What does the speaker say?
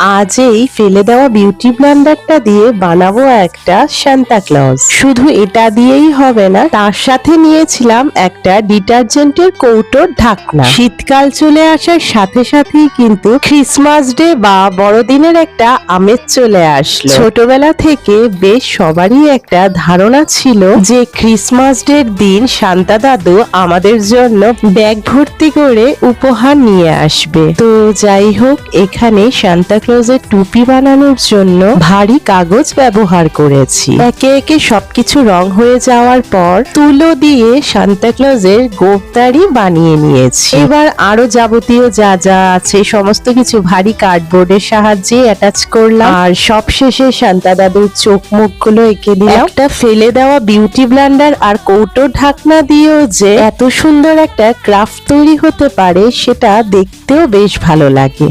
আজ এই ফেলে দেওয়া বিউটি ব্লেন্ডারটা দিয়ে বানাবো একটা সান্তা ক্লজ শুধু এটা দিয়েই হবে না, তার সাথে নিয়েছিলাম একটা ডিটারজেন্টের কৌটোর ঢাকনা। শীতকাল চলে আসার সাথে সাথেই কিন্তু ক্রিসমাস ডে বা বড়দিনের একটা আমেজ চলে আসলো। ছোটবেলা থেকে বেশ সবারই একটা ধারণা ছিল যে ক্রিসমাস ডের দিন শান্তা দাদু আমাদের জন্য ব্যাগ ভর্তি করে উপহার নিয়ে আসবে। তো যাই হোক, এখানে সান্তা ক্লজের টুপি বানানোর জন্য ভারী কাগজ ব্যবহার করেছি। একে একে সবকিছু রং হয়ে যাওয়ার পর তুলো দিয়ে সান্তা ক্লজের গোপদারি বানিয়ে নিয়েছি। এবার আরও যাবতীয় যা যা আছে, সমস্ত কিছু ভারী কার্ডবোর্ডের সাহায্যে অ্যাটাচ করলাম। আর সবশেষে শান্তা দাদুর চোখ মুখগুলো এঁকে দিলাম। একটা ফেলে দেওয়া বিউটি ব্লেন্ডার আর কৌটো ঢাকনা দিয়েও যে এত সুন্দর একটা ক্রাফট তৈরি হতে পারে, সেটা দেখতেও বেশ ভালো লাগে।